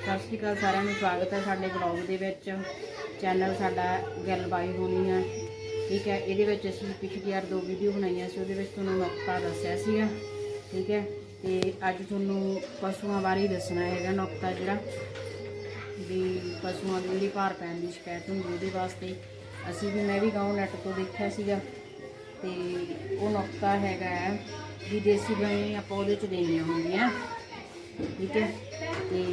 ਸਤਿ ਸ਼੍ਰੀ ਅਕਾਲ ਸਾਰਿਆਂ ਨੂੰ, ਸਵਾਗਤ ਹੈ ਸਾਡੇ ਬਲੌਗ ਦੇ ਵਿੱਚ। ਚੈਨਲ ਸਾਡਾ ਗੱਲਬਾਈ ਹੋਣੀ ਹੈ ਠੀਕ ਹੈ, ਇਹਦੇ ਵਿੱਚ ਅਸੀਂ ਪਿਛਲੀ ਵਾਰ ਦੋ ਵੀਡੀਓ ਬਣਾਈਆਂ ਸੀ, ਉਹਦੇ ਵਿੱਚ ਤੁਹਾਨੂੰ ਨੁਕਤਾ ਦੱਸਿਆ ਸੀਗਾ। ਠੀਕ ਹੈ, ਤੇ ਅੱਜ ਤੁਹਾਨੂੰ ਪਸ਼ੂਆਂ ਬਾਰੇ ਦੱਸਣਾ ਹੈਗਾ ਨੁਕਤਾ ਜਿਹੜਾ। ਵੀ ਪਸ਼ੂਆਂ ਦੀ ਜਿਹੜੀ ਭਾਰ ਪੈਣ ਦੀ ਸ਼ਿਕਾਇਤ ਹੁੰਦੀ ਉਹਦੇ ਵਾਸਤੇ ਅਸੀਂ ਵੀ ਮੈਂ ਵੀ ਗਾਉਂ ਨੈਟ ਤੋਂ ਦੇਖਿਆ ਸੀਗਾ। ਤੇ ਉਹ ਨੁਕਤਾ ਹੈਗਾ ਹੈ ਵੀ ਦੇਸੀ ਦਵਾਈਆਂ ਆਪਾਂ ਉਹਦੇ ਚ ਦੇਣੀਆਂ ਹੁੰਦੀਆਂ। ਠੀਕ ਹੈ ਤੇ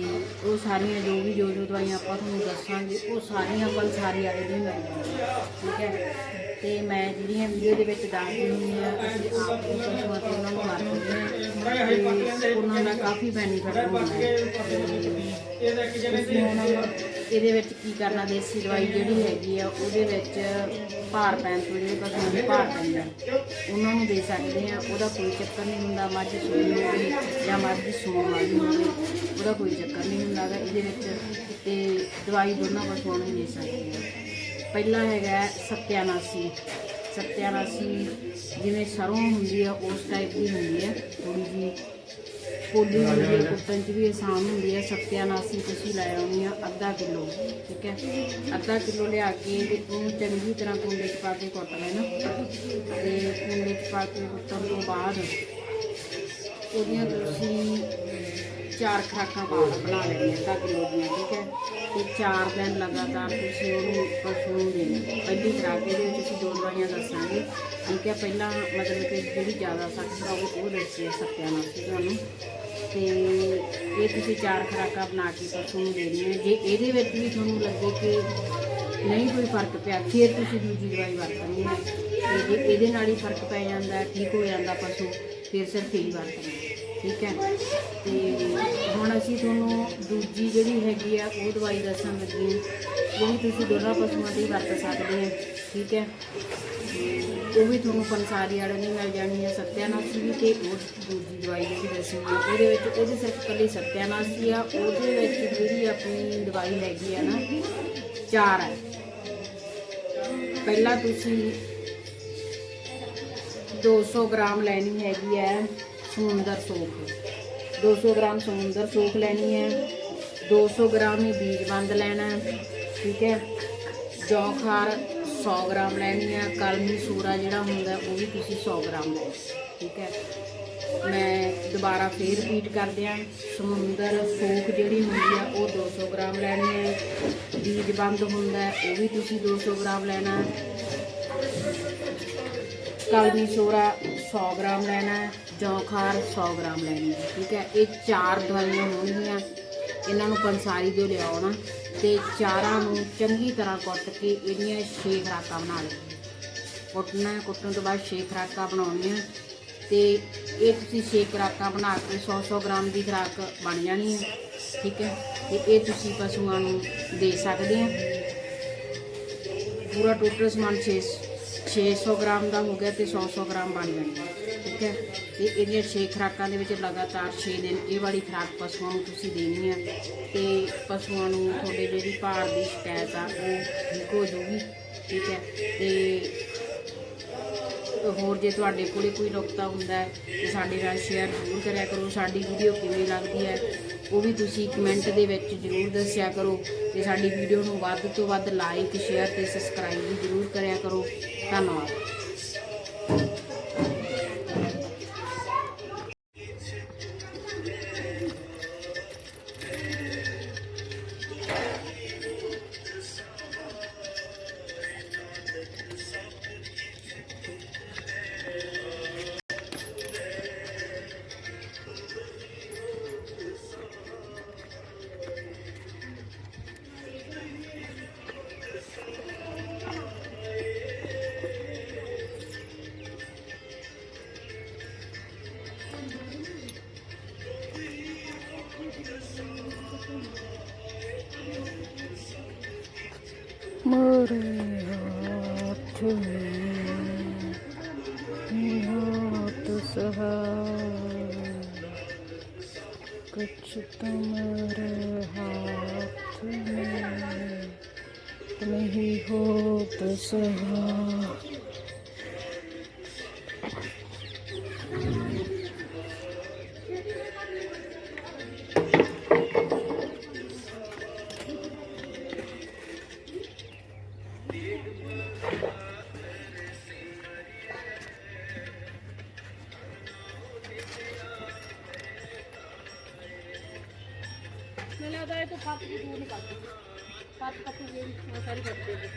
ਉਹ ਸਾਰੀਆਂ ਜੋ ਵੀ ਜੋ ਜੋ ਦਵਾਈਆਂ ਆਪਾਂ ਤੁਹਾਨੂੰ ਦੱਸਾਂਗੇ, ਉਹ ਸਾਰੀਆਂ ਪੰਸਾਰੀ ਵਾਲੇ ਦੀ ਮਿਲਦੀਆਂ ਠੀਕ ਹੈ? ਤੇ ਮੈਂ ਜਿਹੜੀਆਂ ਵੀਡੀਓ ਦੇ ਵਿੱਚ ਦੱਸਦੀ ਹੁੰਦੀ ਆ ਅਸੀਂ ਆਪ ਹੀ ਪਸ਼ੂਆਂ ਤੇ ਉਹਨਾਂ ਨੂੰ ਵਰਤਦੇ ਹਾਂ ਉਹਨਾਂ ਦਾ ਕਾਫੀ ਬੈਨੀਫਿਟ ਹੁੰਦਾ ਹੈ। ਇਹਦੇ ਵਿੱਚ ਕੀ ਕਰਨਾ, ਦੇਸੀ ਦਵਾਈ ਜਿਹੜੀ ਹੈਗੀ ਆ, ਉਹਦੇ ਵਿੱਚ ਭਾਰ ਪੈਣ ਤੋਂ ਜਿਹੜੇ ਪਸ਼ੂਆਂ ਨੂੰ, ਭਾਰ ਪੈਂਦਾ ਉਹਨਾਂ ਨੂੰ ਦੇ ਸਕਦੇ ਆ ਉਹਦਾ ਕੋਈ ਚੱਕਰ ਨਹੀਂ ਹੁੰਦਾ, ਮੱਝ ਸੂਈ ਹੋਵੇ ਜਾਂ ਮੱਝ ਸੂਣ ਵਾਲੀ ਹੋਵੇ। ਉਹਦਾ ਕੋਈ ਚੱਕਰ ਨਹੀਂ ਹੁੰਦਾ ਗਾ ਇਹਦੇ ਵਿੱਚ ਤੇ ਦਵਾਈ ਦੋਨਾਂ ਪਸ਼ੂਆਂ ਨੂੰ ਦੇ ਸਕਦੇ ਹੈ ਪਹਿਲਾ ਹੈਗਾ ਸਤਿਆਨਾਸੀ। ਸਤਿਆਨਾਸੀ ਜਿਵੇਂ ਸਰੋਂ ਹੁੰਦੀ ਆ, ਉਸ ਟਾਈਪ ਦੀ ਹੁੰਦੀ ਹੈ ਥੋੜੀ ਜੀ ਪੋਲੀ ਹੁੰਦੀ ਹੈ ਕੁੱਟਣ ਚ ਵੀ ਆਸਾਨ ਹੁੰਦੀ ਹੈ ਸਤਿਆਨਾਸੀ ਤੁਸੀਂ ਲੈ ਆਉਣੀ ਆ ਅੱਧਾ ਕਿਲੋ, ਠੀਕ ਹੈ? ਅੱਧਾ ਕਿਲੋ ਲਿਆ ਕੇ ਤੇ ਉਹਨੂੰ ਚੰਗੀ ਤਰ੍ਹਾਂ ਕੁੰਡੇ ਚ ਪਾ ਕੇ ਕੁੱਟ ਲੈਣਾ। ਤੇ ਕੁੰਡੇ ਚ ਪਾ ਕੇ ਕੁੱਟਣ ਤੋਂ ਬਾਅਦ ਉਹਦੀਆਂ ਤੁਸੀਂ ਚਾਰ ਖਰਾਕਾਂ ਪਾ ਬਣਾ ਲੈਣੀਆਂ ਅੱਧਾ ਕਿਲੋ ਦੀਆਂ, ਠੀਕ ਹੈ? ਤੇ ਚਾਰ ਦਿਨ ਲਗਾਤਾਰ ਤੁਸੀਂ ਉਹਨੂੰ ਪਸ਼ੂ ਨੂੰ ਦੇਣਾ ਪਹਿਲੀ ਖਰਾਕ ਇਹਦੇ ਵਿੱਚ ਅਸੀਂ ਦੋ ਦਵਾਈਆਂ ਦੱਸਾਂਗੇ, ਠੀਕ ਹੈ? ਪਹਿਲਾਂ ਮਤਲਬ ਕਿ ਜਿਹੜੀ ਜ਼ਿਆਦਾ ਸਖਤ ਹੋਵੇ ਉਹ ਦੱਸੀ ਸੱਤਿਆਂ ਸੱਤਿਆਨਾਸ ਤੁਹਾਨੂੰ? ਤੇ ਇਹ ਤੁਸੀਂ ਚਾਰ ਖਰਾਕਾਂ ਬਣਾ ਕੇ ਪਸ਼ੂ ਨੂੰ ਦੇਣੀਆਂ ਜੇ ਇਹਦੇ ਵਿੱਚ ਵੀ ਤੁਹਾਨੂੰ ਲੱਗੇ ਕਿ ਨਹੀਂ ਕੋਈ ਫ਼ਰਕ ਪਿਆ, ਫਿਰ ਤੁਸੀਂ ਦੂਜੀ ਦਵਾਈ ਵਰਤਣੀ ਹੈ। ਤੇ ਜੇ ਇਹਦੇ ਨਾਲ ਹੀ ਫ਼ਰਕ ਪੈ ਜਾਂਦਾ, ਠੀਕ ਹੋ ਜਾਂਦਾ ਪਸ਼ੂ ਫਿਰ ਸਿਰਫ ਇਹੀ ਵਰਤਣਾ। ਠੀਕ ਹੈ। ਤੇ ਹੁਣ ਅਸੀਂ ਤੁਹਾਨੂੰ ਦੂਜੀ ਜਿਹੜੀ ਹੈਗੀ ਆ, ਉਹ ਦਵਾਈ ਦੱਸਣ ਲੱਗੇ ਉਹ ਵੀ ਤੁਸੀਂ ਦੋਨਾਂ ਪਸ਼ੂਆਂ ਦੀ ਵਰਤ ਸਕਦੇ ਆ ਠੀਕ ਹੈ। ਉਹ ਵੀ ਤੁਹਾਨੂੰ ਪੰਸਾਰੀ ਵਾਲੇ ਨਹੀਂ ਮਿਲ ਜਾਣੀ ਹੈ ਸਤਿਆਨਾਸੀ ਵੀ ਤੇ ਉਹ ਦੂਜੀ ਦਵਾਈ ਜਿਹੜੀ ਦੱਸੀ ਹੈ ਉਹਦੇ ਵਿੱਚ ਉਹਦੇ ਸਿਰਫ ਕੱਲੀ ਸਤਿਆਨਾਸੀ ਆ, ਉਹਦੇ ਵਿੱਚ ਜਿਹੜੀ ਆਪਣੀ ਦਵਾਈ ਹੈਗੀ ਆ ਨਾ, ਚਾਰ ਹੈ। ਪਹਿਲਾਂ ਤੁਸੀਂ 200 ਗ੍ਰਾਮ ਲੈਣੀ ਹੈਗੀ ਹੈ। ਸਮੁੰਦਰ ਸੋਖ। 200 ਗ੍ਰਾਮ ਸਮੁੰਦਰ ਸੋਖ ਲੈਣੀ ਹੈ। 200 ਗ੍ਰਾਮ ਹੀ ਬੀਜ ਬੰਦ ਲੈਣਾ ਹੈ, ਠੀਕ ਹੈ। ਜੌਖਾਰ 100 ਗ੍ਰਾਮ ਲੈਣੀ ਹੈ। ਕਲਮੀ ਸੂਰਾ ਜਿਹੜਾ ਹੁੰਦਾ ਉਹ ਵੀ ਤੁਸੀਂ 100 ਗ੍ਰਾਮ ਲੈ ਠੀਕ ਹੈ। ਮੈਂ ਦੁਬਾਰਾ ਫੇਰ ਰਿਪੀਟ ਕਰ ਦਿਆਂ ਸਮੁੰਦਰ ਸੋਖ ਜਿਹੜੀ ਹੁੰਦੀ ਆ ਉਹ 200 ਗ੍ਰਾਮ ਲੈਣੀ ਹੈ। ਬੀਜ ਬੰਦ ਹੁੰਦਾ ਉਹ ਵੀ ਤੁਸੀਂ 200 ਗ੍ਰਾਮ ਲੈਣਾ ਕਲਮੀ ਸੋਰਾ 100 ਗ੍ਰਾਮ ਲੈਣਾ ਜੌਖਾਰ 100 ਗ੍ਰਾਮ ਲੈਣੀ ਹੈ ਠੀਕ ਹੈ? ਇਹ ਚਾਰ ਦਵਾਈਆਂ ਹੋਣਗੀਆਂ। ਇਹਨਾਂ ਨੂੰ ਪੰਸਾਰੀ ਦੇ ਲਿਆਉਣਾ ਤੇ ਚਾਰਾਂ ਨੂੰ ਚੰਗੀ ਤਰ੍ਹਾਂ ਕੁੱਟ ਕੇ ਇਹਦੀਆਂ 6 ਖਰਾਕਾਂ ਬਣਾ ਲੈਣੀਆਂ ਕੁੱਟਣਾ, ਕੁੱਟਣ ਤੋਂ ਬਾਅਦ 6 ਖਰਾਕਾਂ ਬਣਾਉਣੀਆਂ, ਤੇ ਇਹ ਤੁਸੀਂ 6 ਖਰਾਕਾਂ ਬਣਾ ਕੇ 100 100 ਗ੍ਰਾਮ ਦੀ ਖਰਾਕ ਬਣ ਜਾਣੀ ਹੈ, ਠੀਕ ਹੈ? ਤੇ ਇਹ ਤੁਸੀਂ ਪਸ਼ੂਆਂ ਨੂੰ ਦੇ ਸਕਦੇ ਆ ਪੂਰਾ ਟੋਟਲ ਸਮਾਨ 6 600 ਗ੍ਰਾਮ ਦਾ ਹੋ ਗਿਆ ਤੇ 100 100 ਗ੍ਰਾਮ ਬਣ ਜਾਣਾ ਠੀਕ ਹੈ? ਤੇ ਇਹਦੀਆਂ 6 ਖੁਰਾਕਾਂ ਦੇ ਵਿੱਚ ਲਗਾਤਾਰ 6 ਦਿਨ ਇਹ ਵਾਲੀ ਖੁਰਾਕ ਪਸ਼ੂਆਂ ਨੂੰ ਤੁਸੀਂ ਦੇਣੀ ਹੈ। ਤੇ ਪਸ਼ੂਆਂ ਨੂੰ ਤੁਹਾਡੇ ਜਿਹੜੀ ਭਾਰ ਦੀ ਸ਼ਿਕਾਇਤ ਆ, ਉਹ ਠੀਕ ਹੋ ਜਾਊਗੀ। ਠੀਕ ਹੈ? ਤੇ ਹੋਰ ਜੇ ਤੁਹਾਡੇ ਕੋਲੇ ਕੋਈ ਨੁਕਤਾ ਹੁੰਦਾ ਹੈ, ਤੇ ਸਾਡੇ ਨਾਲ ਸ਼ੇਅਰ ਜ਼ਰੂਰ ਕਰਿਆ ਕਰੋ। ਸਾਡੀ ਵੀਡੀਓ ਕਿਵੇਂ ਲੱਗਦੀ ਹੈ, ਉਹ ਵੀ ਤੁਸੀਂ ਕਮੈਂਟ ਦੇ ਵਿੱਚ ਜ਼ਰੂਰ ਦੱਸਿਆ ਕਰੋ। ਤੇ ਸਾਡੀ ਵੀਡੀਓ ਨੂੰ ਵੱਧ ਤੋਂ ਵੱਧ ਲਾਈਕ ਸ਼ੇਅਰ ਤੇ ਸਬਸਕ੍ਰਾਈਬ ਵੀ ਜ਼ਰੂਰ ਕਰਿਆ ਕਰੋ। ਧੰਨਵਾਦ। मोरे हाथ में हाथ सहाय कुछ तुम्हारे हाथ में नहीं हो तो सहाय ਮੈਨੂੰ ਲੱਗਦਾ ਇਹ ਤੋਂ ਫੱਟ ਵੀ ਦੂਰ ਨਹੀਂ ਕੱਟਦੀ ਫੱਟ ਕੱਟੂਗੇ ਉਹ ਸਾਰੀ ਕੱਟ ਦੇਗੀ